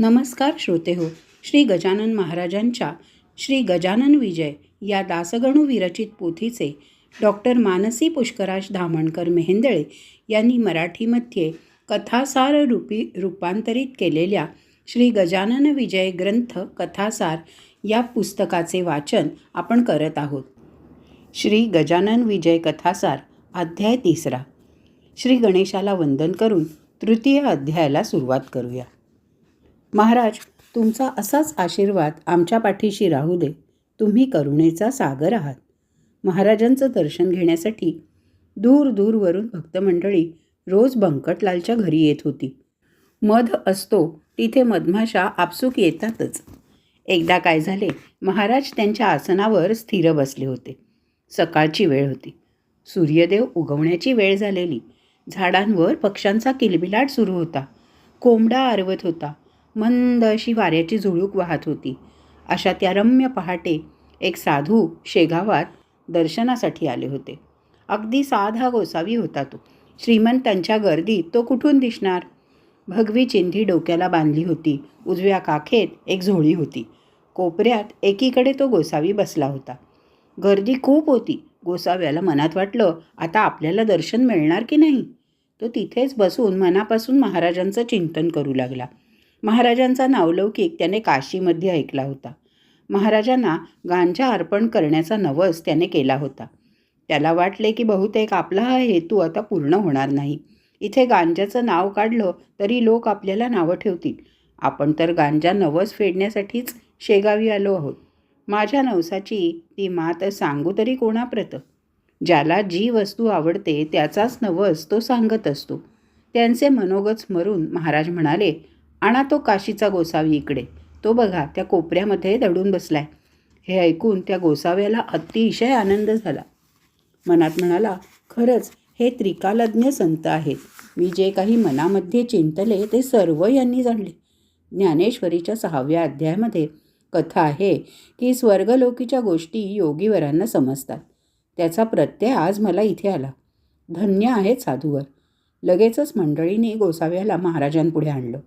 नमस्कार श्रोते हो श्री गजानन महाराजांच्या श्री गजानन विजय या दासगणू विरचित पोथीचे डॉक्टर मानसी पुष्कराज धामणकर मेहेंदळे यांनी मराठीमध्ये कथासार रूपी रूपांतरित केलेल्या श्री गजानन विजय ग्रंथ कथासार या पुस्तकाचे वाचन आपण करत आहोत. श्री गजानन विजय कथासार अध्याय तिसरा. श्री गणेशाला वंदन करून तृतीय अध्यायाला सुरुवात करूया. महाराज तुमचा असाच आशीर्वाद आमच्या पाठीशी राहू दे. तुम्ही करुणेचा सागर आहात. महाराजांचं दर्शन घेण्यासाठी दूर दूरवरून भक्तमंडळी रोज बंकटलालच्या घरी येत होती. मध असतो तिथे मधमाशा आपसूक येतातच. एकदा काय झाले महाराज त्यांच्या आसनावर स्थिर बसले होते. सकाळची वेळ होती. सूर्यदेव उगवण्याची वेळ झालेली. झाडांवर पक्ष्यांचा किलबिलाट सुरू होता. कोंबडा आरवत होता. मंद अशी वाऱ्याची झुळूक वाहत होती. अशा त्या रम्य पहाटे एक साधू शेगावात दर्शनासाठी आले होते. अगदी साधा गोसावी होता तो. श्रीमंतांच्या गर्दीत तो कुठून दिसणार? भगवी चिंधी डोक्याला बांधली होती. उजव्या काखेत एक झोळी होती. कोपऱ्यात एकीकडे तो गोसावी बसला होता. गर्दी खूप होती. गोसाव्याला मनात वाटलं आता आपल्याला दर्शन मिळणार की नाही? तो तिथेच बसून मनापासून महाराजांचं चिंतन करू लागला. महाराजांचा नावलौकिक त्याने काशीमध्ये ऐकला होता. महाराजांना गांजा अर्पण करण्याचा नवस त्याने केला होता. त्याला वाटले की बहुतेक आपला हा हेतू आता पूर्ण होणार नाही. इथे गांजाचं नाव काढलं तरी लोक आपल्याला नावं ठेवतील. आपण तर गांजा नवस फेडण्यासाठीच शेगावी आलो आहोत. माझ्या नवसाची ती मात सांगू तरी कोणाप्रत? ज्याला जी वस्तू आवडते त्याचाच नवस तो सांगत असतो. त्यांचे मनोगत स्मरून महाराज म्हणाले आणा तो काशीचा गोसावी इकडे. तो बघा त्या कोपऱ्यामध्ये दडून बसलाय. हे ऐकून त्या गोसाव्याला अतिशय आनंद झाला. मनात म्हणाला खरंच हे त्रिकालज्ञ संत आहेत. मी जे काही मनामध्ये चिंतले ते सर्व यांनी जाणले. ज्ञानेश्वरीच्या सहाव्या अध्यायामध्ये कथा आहे की स्वर्गलोकीच्या गोष्टी योगीवरांना समजतात. त्याचा प्रत्यय आज मला इथे आला. धन्य आहेत साधूवर. लगेचच मंडळीने गोसाव्याला महाराजांपुढे आणलं.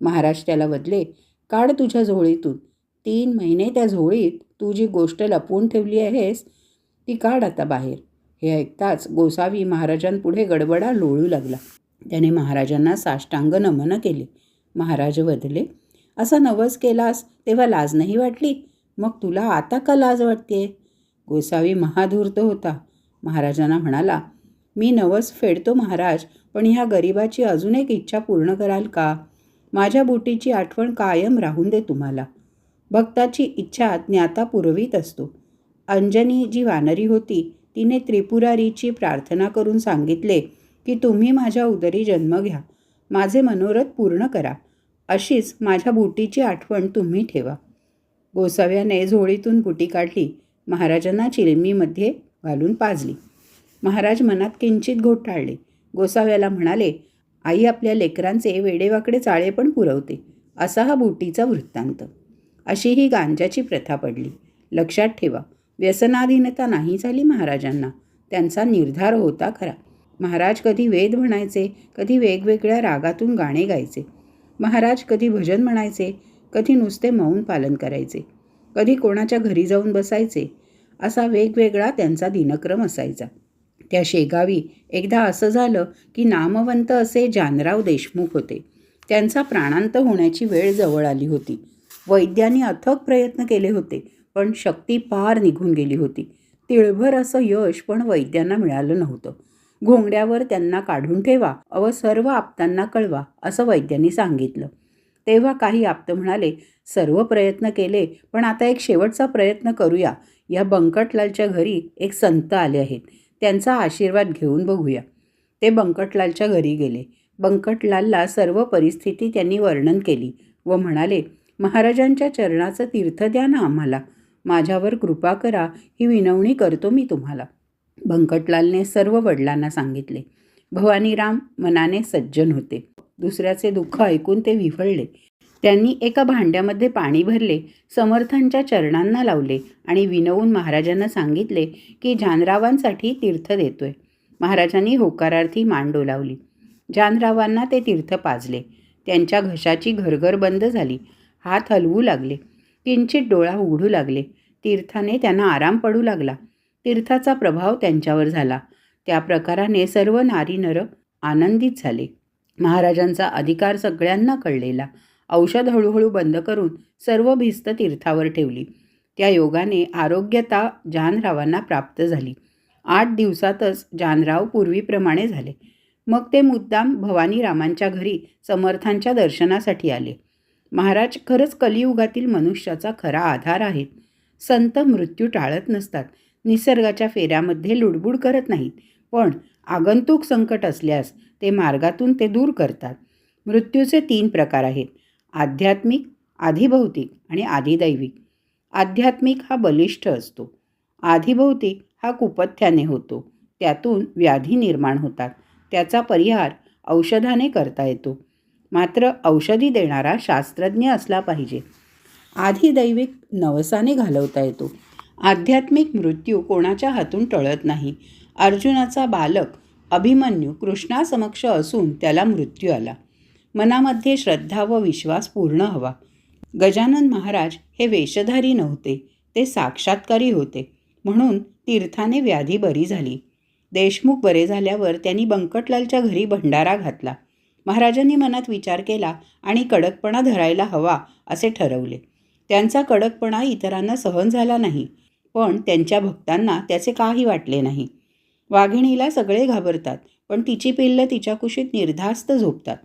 महाराज त्याला बदले काढ तुझ्या झोळीतून. तीन महिने त्या झोळीत तू जी गोष्ट लपवून ठेवली आहेस ती काढ आता बाहेर. हे ऐकताच गोसावी महाराजांपुढे गडबडा लोळू लागला. त्याने महाराजांना साष्टांग नमन केले. महाराज बदले असा नवस केलास तेव्हा लाज नाही वाटली? मग तुला आता का लाज वाटते गोसावी महाधूर्त होता. महाराजांना म्हणाला मी नवस फेडतो महाराज पण ह्या गरिबाची अजून एक इच्छा पूर्ण कराल का? माझ्या बोटीची आठवण कायम राहून दे तुम्हाला. भक्ताची इच्छा ज्ञाता पुरवीत असतो. अंजनी जी वानरी होती. तिने त्रिपुरारीची प्रार्थना करून सांगितले की तुम्ही माझ्या उदरी जन्म घ्या. माझे मनोरथ पूर्ण करा. अशीच माझ्या बुटीची आठवण तुम्ही ठेवा. गोसाव्याने झोळीतून बुटी काढली. महाराजांना चिलमीमध्ये घालून पाजली. महाराज मनात किंचित घोटाळले. गोसाव्याला म्हणाले आई आपल्या लेकरांचे वेडेवाकडे चाळे पण पुरवते असा हा बुटीचा वृत्तांत. अशी ही गांजाची प्रथा पडली. लक्षात ठेवा व्यसनाधीनता नाही झाली महाराजांना. त्यांचा निर्धार होता खरा. महाराज कधी वेद म्हणायचे कधी वेगवेगळ्या रागातून गाणे गायचे. महाराज कधी भजन म्हणायचे कधी नुसते मौन पालन करायचे. कधी कोणाच्या घरी जाऊन बसायचे असा वेगवेगळा त्यांचा दिनक्रम असायचा. त्या शेगावी एकदा असं झालं की नामवंत असे जानराव देशमुख होते. त्यांचा प्राणांत होण्याची वेळ जवळ आली होती. वैद्यांनी अथक प्रयत्न केले होते पण शक्ती पार निघून गेली होती. तिळभर असं यश पण वैद्यांना मिळालं नव्हतं. घोंगड्यावर त्यांना काढून ठेवा अव सर्व आप्तांना कळवा असं वैद्यांनी सांगितलं. तेव्हा काही आप्त म्हणाले सर्व प्रयत्न केले पण आता एक शेवटचा प्रयत्न करूया. या बंकटलालच्या घरी एक संत आले आहेत. त्यांचा आशीर्वाद घेऊन बघूया. ते बंकटलालच्या घरी गेले. बंकटलालला सर्व परिस्थिती त्यांनी वर्णन केली व म्हणाले महाराजांच्या चरणाचं तीर्थ द्या ना आम्हाला. माझ्यावर कृपा करा. ही विनवणी करतो मी तुम्हाला. बंकटलालने सर्व वडिलांना सांगितले. भवानीराम मनाने सज्जन होते. दुसऱ्याचे दुःख ऐकून ते विफळले. त्यांनी एका भांड्यामध्ये पाणी भरले समर्थांच्या चरणांना लावले आणि विनवून महाराजांना सांगितले की जानरावांसाठी तीर्थ देतोय. महाराजांनी होकारार्थी मान डोलावली. जानरावांना ते तीर्थ पाजले. त्यांच्या घशाची घरघर बंद झाली. हात हलवू लागले. किंचित डोळा उघडू लागले. तीर्थाने त्यांना आराम पडू लागला. तीर्थाचा प्रभाव त्यांच्यावर झाला. त्या प्रकाराने सर्व नारी नर आनंदित झाले. महाराजांचा अधिकार सगळ्यांना कळलेला. औषध हळूहळू बंद करून सर्व भिस्त तीर्थावर ठेवली. त्या योगाने आरोग्यता जानरावांना प्राप्त झाली. आठ दिवसातच जानराव पूर्वीप्रमाणे झाले. मग ते मुद्दाम भवानी रामांच्या घरी समर्थांच्या दर्शनासाठी आले. महाराज खरंच कलियुगातील मनुष्याचा खरा आधार आहेत. संत मृत्यू टाळत नसतात. निसर्गाच्या फेऱ्यामध्ये लुडबुड करत नाहीत. पण आगंतुक संकट असल्यास ते मार्गातून ते दूर करतात. मृत्यूचे तीन प्रकार आहेत. आध्यात्मिक आधिभौतिक आणि आधिदैविक. आध्यात्मिक हा बलिष्ठ असतो. आधिभौतिक हा कुपथ्याने होतो. त्यातून व्याधी निर्माण होतात. त्याचा परिहार औषधाने करता येतो. मात्र औषधी देणारा शास्त्रज्ञ असला पाहिजे. आधिदैविक नवसाने घालवता येतो. आध्यात्मिक मृत्यू कोणाच्या हातून टळत नाही. अर्जुनाचा बालक अभिमन्यू कृष्णासमक्ष असून त्याला मृत्यू आला. मनामध्ये श्रद्धा व विश्वास पूर्ण हवा. गजानन महाराज हे वेशधारी नव्हते ते साक्षात्कारी होते म्हणून तीर्थाने व्याधी बरी झाली. देशमुख बरे झाल्यावर त्यांनी बंकटलालच्या घरी भंडारा घातला. महाराजांनी मनात विचार केला आणि कडकपणा धरायला हवा असे ठरवले. त्यांचा कडकपणा इतरांना सहन झाला नाही पण त्यांच्या भक्तांना त्याचे काही वाटले नाही. वाघिणीला सगळे घाबरतात पण तिची पिल्लं तिच्या कुशीत निर्धास्त झोपतात.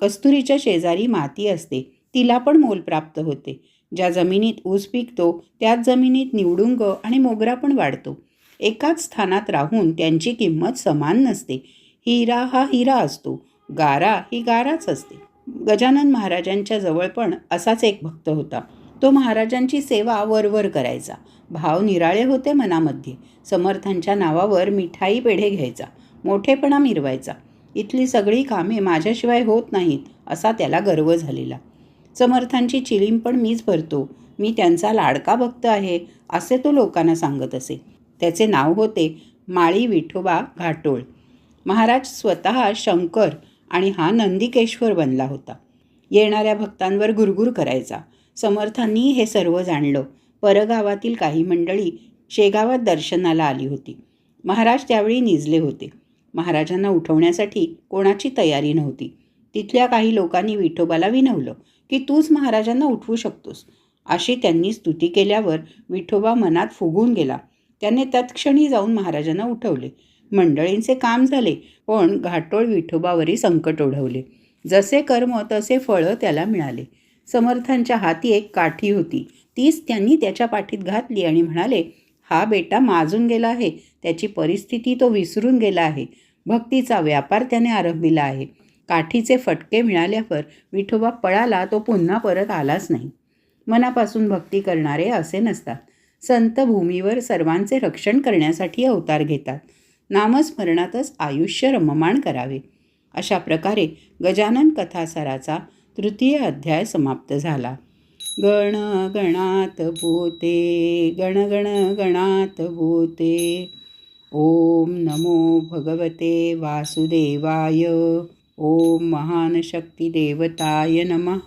कस्तुरीच्या शेजारी माती असते. तिला पण मोल प्राप्त होते. ज्या जमिनीत ऊस पिकतो त्याच जमिनीत निवडुंग आणि मोगरा पण वाढतो. एकाच स्थानात राहून त्यांची किंमत समान नसते. हिरा हा हिरा असतो. गारा ही गाराच असते. गजानन महाराजांच्या जवळ पण असाच एक भक्त होता. तो महाराजांची सेवा वरवर करायचा. भाव निराळे होते मनामध्ये. समर्थांच्या नावावर मिठाई पेढे घ्यायचा. मोठेपणा मिरवायचा. इथली सगळी कामे माझ्याशिवाय होत नाहीत असा त्याला गर्व झालेला. समर्थांची चिलीम पण मीच भरतो. मी त्यांचा लाडका भक्त आहे असे तो लोकांना सांगत असे. त्याचे नाव होते माळी विठोबा घाटोळ. महाराज स्वतः शंकर आणि हा नंदिकेश्वर बनला होता. येणाऱ्या भक्तांवर गुरगुर करायचा. समर्थांनी हे सर्व जाणलं. परगावातील काही मंडळी शेगावात दर्शनाला आली होती. महाराज त्यावेळी निजले होते. महाराजांना उठवण्यासाठी कोणाची तयारी नव्हती. तिथल्या काही लोकांनी विठोबाला विनवलं की तूच महाराजांना उठवू शकतोस. अशी त्यांनी स्तुती केल्यावर विठोबा मनात फुगून गेला. त्याने तत्क्षणी जाऊन महाराजांना उठवले. मंडळींचे काम झाले पण घाटोळ विठोबावरी संकट ओढवले. जसे कर्म तसे फळं त्याला मिळाले. समर्थांच्या हाती एक काठी होती. तीच त्यांनी त्याच्या पाठीत घातली आणि म्हणाले हा बेटा माजून गेला आहे. त्याची परिस्थिती तो विसरून गेला आहे. भक्तीचा व्यापार त्याने आरंभिला आहे. काठीचे फटके मिळाल्यावर विठोबा पळाला तो पुन्हा परत आलाच नाही. मनापासून भक्ती करणारे असे नसतात. संत भूमीवर सर्वांचे रक्षण करण्यासाठी अवतार घेतात. नामस्मरणातच आयुष्य रममाण करावे. अशा प्रकारे गजानन कथासाराचा तृतीय अध्याय समाप्त झाला. गण गणात भूते गण गण गणात भूते. ओम नमो भगवते वासुदेवाय। ओम महान शक्ती देवताय नमः।